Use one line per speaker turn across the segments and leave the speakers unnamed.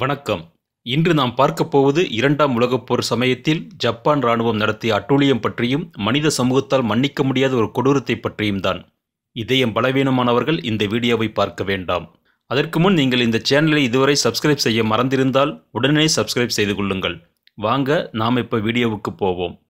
வணக்கம். இன்று நாம் பார்க்கப் போவது இரண்டாம் உலகப் போர் சமயத்தில் ஜப்பான் ராணுவம் நடத்திய அட்டூழியம் பற்றியும் மனித சமூகத்தால் மன்னிக்க முடியாத ஒரு கொடூரத்தை பற்றியும் தான். இதயம் பலவீனமானவர்கள் இந்த வீடியோவை பார்க்க வேண்டாம். அதற்கு முன் நீங்கள் இந்த சேனலை இதுவரை சப்ஸ்கிரைப் செய்ய மறந்திருந்தால் உடனே சப்ஸ்கிரைப் செய்து கொள்ளுங்கள். வாங்க நாம் இப்போ வீடியோவுக்கு போவோம்.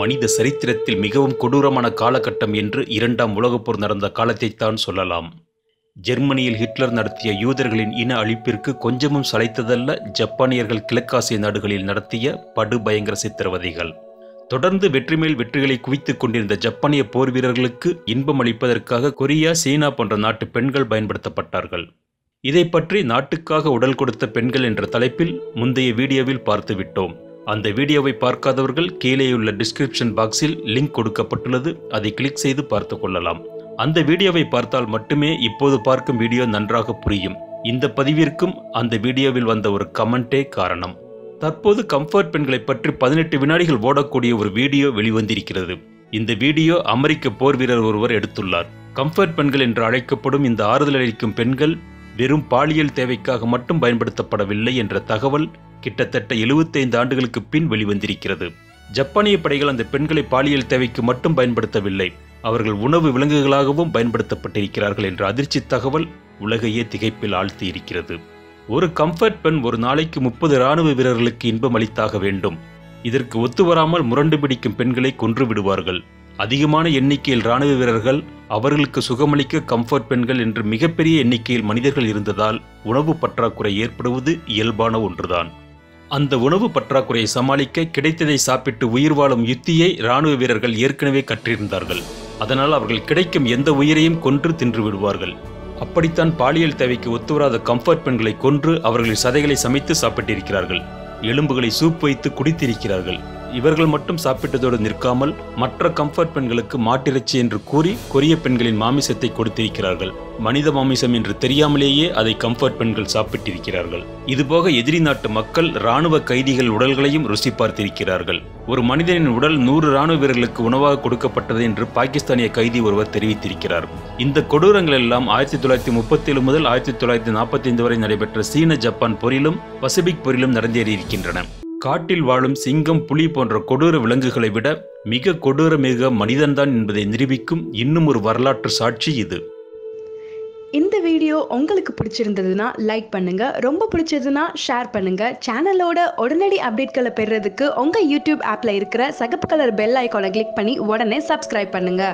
மனித சரித்திரத்தில் மிகவும் கொடூரமான காலகட்டம் என்று இரண்டாம் உலகப் போர் நடந்த காலத்தைத்தான் சொல்லலாம். ஜெர்மனியில் ஹிட்லர் நடத்திய யூதர்களின் இன அழிப்பிற்கு கொஞ்சமும் சளைத்ததல்ல ஜப்பானியர்கள் கிழக்காசிய நாடுகளில் நடத்திய படுபயங்கர சித்திரவதைகள். தொடர்ந்து வெற்றி மேல் வெற்றிகளை குவித்துக் கொண்டிருந்த ஜப்பானிய போர் வீரர்களுக்கு இன்பம் அளிப்பதற்காக கொரியா சீனா போன்ற நாட்டு பெண்கள் பயன்படுத்தப்பட்டார்கள். இதை பற்றி நாட்டுக்காக உடல் கொடுத்த பெண்கள் என்ற தலைப்பில் முந்தைய வீடியோவில் பார்த்துவிட்டோம். அந்த வீடியோவை பார்க்காதவர்கள் கீழேயுள்ள டிஸ்கிரிப்ஷன் பாக்ஸில் லிங்க் கொடுக்கப்பட்டுள்ளது. அதை கிளிக் செய்து பார்த்து கொள்ளலாம். அந்த வீடியோவை பார்த்தால் மட்டுமே இப்போது பார்க்கும் வீடியோ நன்றாக புரியும். இந்த பதிவிற்கும் அந்த வீடியோவில் வந்த ஒரு கமெண்டே காரணம். தற்போது கம்ஃபர்ட் பெண்களை பற்றி பதினெட்டு வினாடிகள் ஓடக்கூடிய ஒரு வீடியோ வெளிவந்திருக்கிறது. இந்த வீடியோ அமெரிக்க போர் வீரர் ஒருவர் எடுத்துள்ளார். கம்ஃபர்ட் பெண்கள் என்று அழைக்கப்படும் இந்த ஆறுதல் அளிக்கும் பெண்கள் வெறும் பாலியல் தேவைக்காக மட்டும் பயன்படுத்தப்படவில்லை என்ற தகவல் கிட்டத்தட்ட எழுபத்தைந்து ஆண்டுகளுக்கு பின் வெளிவந்திருக்கிறது. ஜப்பானிய படைகள் அந்த பெண்களை பாலியல் தேவைக்கு மட்டும் பயன்படுத்தவில்லை. அவர்கள் உணவு விலங்குகளாகவும் பயன்படுத்தப்பட்டிருக்கிறார்கள் என்ற அதிர்ச்சி தகவல் உலகையே திகைப்பில் ஆழ்த்தி இருக்கிறது ஒரு கம்ஃபர்ட் பெண் ஒரு நாளைக்கு முப்பது இராணுவ வீரர்களுக்கு இன்பம் அளித்தாக வேண்டும். இதற்கு ஒத்துவராமல் முரண்டு பிடிக்கும் பெண்களை கொன்று விடுவார்கள். அதிகமான எண்ணிக்கையில் இராணுவ வீரர்கள் அவர்களுக்கு சுகமளிக்க கம்ஃபர்ட் பெண்கள் என்று மிகப்பெரிய எண்ணிக்கையில் மனிதர்கள் இருந்ததால் உணவு பற்றாக்குறை ஏற்படுவது இயல்பான ஒன்றுதான். அந்த உணவு பற்றாக்குறையை சமாளிக்க கிடைத்ததை சாப்பிட்டு உயிர் வாழும் யுத்தியை இராணுவ வீரர்கள் ஏற்கனவே கற்றிருந்தார்கள். அதனால் அவர்கள் கிடைக்கும் எந்த உயிரையும் கொன்று தின்று விடுவார்கள். அப்படித்தான் பாலியல் தேவைக்கு ஒத்துவராத கம்ஃபர்ட் பெண்களை கொன்று அவர்களின் சதைகளை சமைத்து சாப்பிட்டிருக்கிறார்கள். எலும்புகளை சூப் வைத்து குடித்திருக்கிறார்கள். இவர்கள் மட்டும் சாப்பிட்டதோடு நிற்காமல் மற்ற கம்ஃபர்ட் பெண்களுக்கு மாட்டிறைச்சி என்று கூறி கொரிய பெண்களின் மாமிசத்தை கொடுத்திருக்கிறார்கள். மனித மாமிசம் என்று தெரியாமலேயே அதை கம்ஃபர்ட் பெண்கள் சாப்பிட்டிருக்கிறார்கள். இதுபோக எதிரி நாட்டு மக்கள் இராணுவ கைதிகள் உடல்களையும் ருசி பார்த்திருக்கிறார்கள். ஒரு மனிதனின் உடல் நூறு இராணுவ வீரர்களுக்கு உணவாக கொடுக்கப்பட்டது என்று பாகிஸ்தானிய கைதி ஒருவர் தெரிவித்திருக்கிறார். இந்த கொடூரங்கள் எல்லாம் ஆயிரத்தி தொள்ளாயிரத்தி முப்பத்தி ஏழு முதல் ஆயிரத்தி தொள்ளாயிரத்தி நாற்பத்தி ஐந்து வரை நடைபெற்ற சீன ஜப்பான் போரிலும் பசிபிக் போரிலும் நடந்தேறியிருக்கின்றன. காட்டில் வாழும் சிங்கம் புலி போன்ற கொடூர விலங்குகளை விட மிக கொடூர மிக மனிதன்தான் என்பதை நிரூபிக்கும் இன்னும் ஒரு வரலாற்று சாட்சி இது.
இந்த வீடியோ உங்களுக்கு பிடிச்சிருந்ததுன்னா லைக் பண்ணுங்க. ரொம்ப பிடிச்சதுன்னா ஷேர் பண்ணுங்க. சேனலோட உடனடி அப்டேட்களை பெறுறதுக்கு உங்க யூடியூப் ஆப்ல இருக்கிற சகப்பு கலர் பெல் ஐக்கானை கிளிக் பண்ணி உடனே சப்ஸ்கிரைப் பண்ணுங்க.